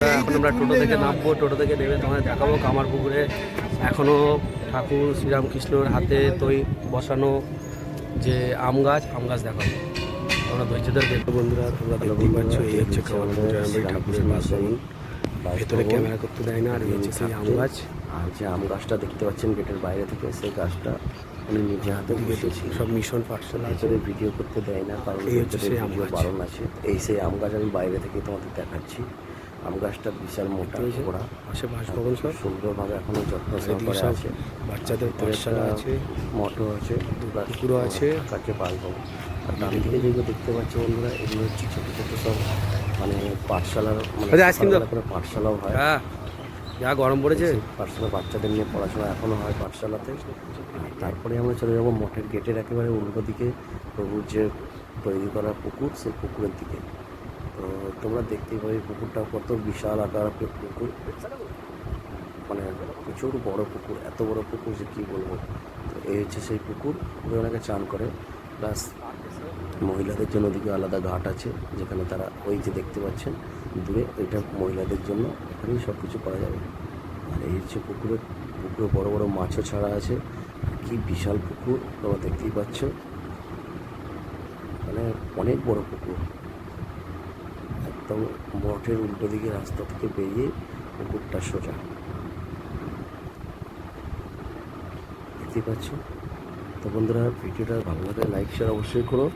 এখন আমরা টোটো থেকে নামবো টোটো থেকে নেমে তোমাদের দেখাবো কামার পুকুরে। এখনও ঠাকুর শ্রীরামকৃষ্ণর হাতে তৈ বসানো যে আম গাছ আম গাছ দেখাবো। আমরা ধৈর্য ধরে দেখব বন্ধুরা তোমরা দেখতেই পাচ্ছ এই হচ্ছে কামার পুকুরে ঠাকুরের বাসভবন। ভেতরে ক্যামেরা করতে দেয় না আর এই হচ্ছে সেই আম গাছ। আর যে আম গাছটা দেখতে পাচ্ছেন গেটের বাইরে থেকে সেই গাছটা উনি নিজে হাতে বসেছি সব মিশন পার্সেল আছে। ভিডিও করতে দেয় না কারণ এই হচ্ছে সেই আম গাছ। বারণ আছে। এই সেই আম গাছ আমি বাইরে থেকে তোমাদের দেখাচ্ছি। আম গাছটা বিশাল মোটা হয়েছে? গোড়া পাশে বাসভবন সব। সুন্দরভাবে এখনও যত্ন সহকারে আছে। বাচ্চাদের পাঠশালা আছে মটো আছে পুকুরও আছে। কাছে বাসভবন আর ডান দিকে যেগুলো দেখতে পাচ্ছ বন্ধুরা এগুলো হচ্ছে ছোটো ছোটো সব মানে পাঠশালার মানে আচ্ছা, আইসক্রিম করে পাঠশালাও হয়। হ্যাঁ যা গরম পড়েছে। পাঠশালা বাচ্চাদের নিয়ে পড়াশোনা এখনও হয় পাঠশালাতে। তারপরে আমরা চলে যাব মঠের গেটের একেবারে উল্টো দিকে প্রভুর যে তৈরি করা পুকুর সেই পুকুরের দিকে। তো তোমরা দেখতেই পাবে পুকুরটা কত বিশাল আকার পুকুর। মানে প্রচুর বড় পুকুর, এত বড় পুকুর যে কী বলব? তো এই হচ্ছে সেই পুকুর পুকুরে অনেকে চান করে। প্লাস মহিলাদের জন্য ওদিকে আলাদা ঘাট আছে, যেখানে তারা ওই যে দেখতে পাচ্ছেন, দূরে ওইটা মহিলাদের জন্য ওখানেই সব কিছু করা যাবে। আর এই হচ্ছে পুকুরে পুকুরে বড় বড় মাছও ছাড়া আছে। কি বিশাল পুকুর, তোমরা দেখতেই পাচ্ছ। মানে অনেক বড় পুকুর। একদম মঠের উল্টো দিকে রাস্তা থেকে বেরিয়ে পুকুরটা সোজা। দেখতে পাচ্ছ? তো বন্ধুরা, ভিডিওটা ভালো লাগে লাইক শেয়ার অবশ্যই করো।